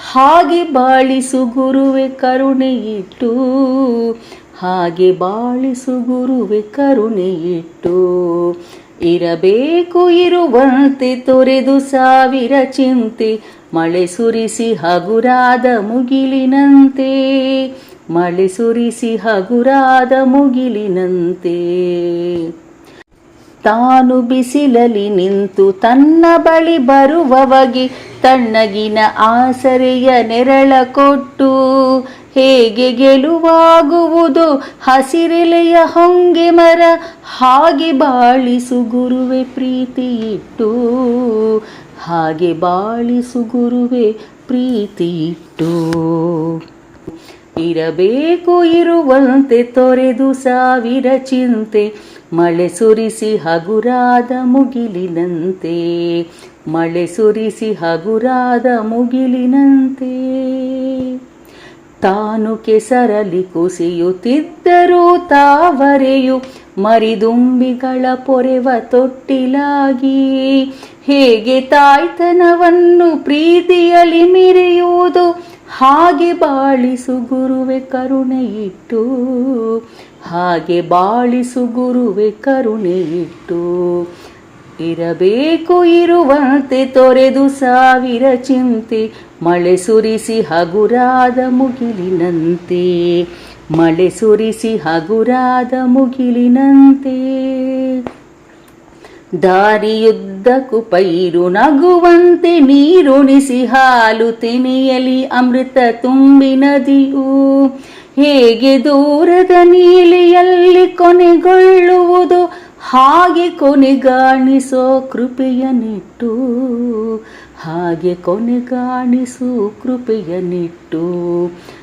ಹಾಗೆ ಬಾಳಿಸು ಗುರುವೆ ಕರುಣೆ ಇಟ್ಟು ಹಾಗೆ ಬಾಳಿಸು ಗುರುವೆ ಕರುಣೆ ಇಟ್ಟು ಇರಬೇಕು ಇರುವಂತೆ ತೊರೆದು ಸಾವಿರ ಚಿಂತೆ, ಮಳೆ ಸುರಿಸಿ ಹಗುರಾದ ಮುಗಿಲಿನಂತೆ. ಮಳೆ ಸುರಿಸಿ ಹಗುರಾದ ಮುಗಿಲಿನಂತೆ. ತಾನು ಬಿಸಿಲಲಿ ನಿಂತು ತನ್ನ ಬಳಿ ಬರುವವಗೆ ತಣ್ಣಗಿನ ಆಸರೆಯ ನೆರಳ ಕೊಟ್ಟು, ಹೇಗೆ ಗೆಲುವಾಗುವುದು? ಹಸಿರೆಲೆಯ ಹೊಂಗೆ ಮರ ಹಾಗೆ ಬಾಳಿಸು ಗುರುವೆ ಪ್ರೀತಿ ಇಟ್ಟು ಹಾಗೆ ಬಾಳಿಸು ಗುರುವೆ ಪ್ರೀತಿ ಇಟ್ಟು ಇರಬೇಕು ಇರುವಂತೆ ತೊರೆದು ಸಾವಿರ ಚಿಂತೆ ಮಳೆ ಸುರಿಸಿ ಹಗುರಾದ ಮುಗಿಲಿನಂತೆ. ಮಳೆ ಸುರಿಸಿ ಹಗುರಾದ ಮುಗಿಲಿನಂತೆ. ತಾನು ಕೆಸರಲಿ ಕುಸಿಯುತ್ತಿದ್ದರೂ ತಾವರೆಯು ಮರಿದುಂಬಿಗಳ ಪೊರೆವ ತೊಟ್ಟಿಲಾಗಿ. ಹೇಗೆ ತಾಯ್ತನವನ್ನು ಪ್ರೀತಿಯಲ್ಲಿ ಮಿರಿಯುವುದು, ಹಾಗೆ ಬಾಳಿಸು ಗುರುವೆ ಕರುಣೆ ಇಟ್ಟು ಹಾಗೆ ಬಾಳಿಸು ಗುರುವೆ ಕರುಣೆ ಇಟ್ಟು ಇರಬೇಕು ಇರುವಂತೆ ತೊರೆದು ಸಾವಿರ ಚಿಂತೆ, ಮಳೆ ಸುರಿಸಿ ಹಗುರಾದ ಮುಗಿಲಿನಂತೆ. ಮಳೆ ಸುರಿಸಿ ಹಗುರಾದ ಮುಗಿಲಿನಂತೆ. ದಾರಿಯುದ್ದಕ್ಕೂ ಪೈರು ನಗುವಂತೆ ನೀರುಣಿಸಿ ಹಾಲು ತಿನಿಯಲಿ ಅಮೃತ ತುಂಬಿ ನದಿಯು ಹೇಗೆ ದೂರದ ನೀಲಿಯಲ್ಲಿ ಕೊನೆಗೊಳ್ಳುವುದು, ಹಾಗೆ ಕೊನೆಗಾಣಿಸೋ ಕೃಪೆಯ ನಿಟ್ಟು ಹಾಗೆ ಕೊನೆಗಾಣಿಸು ಕೃಪೆಯ ನಿಟ್ಟು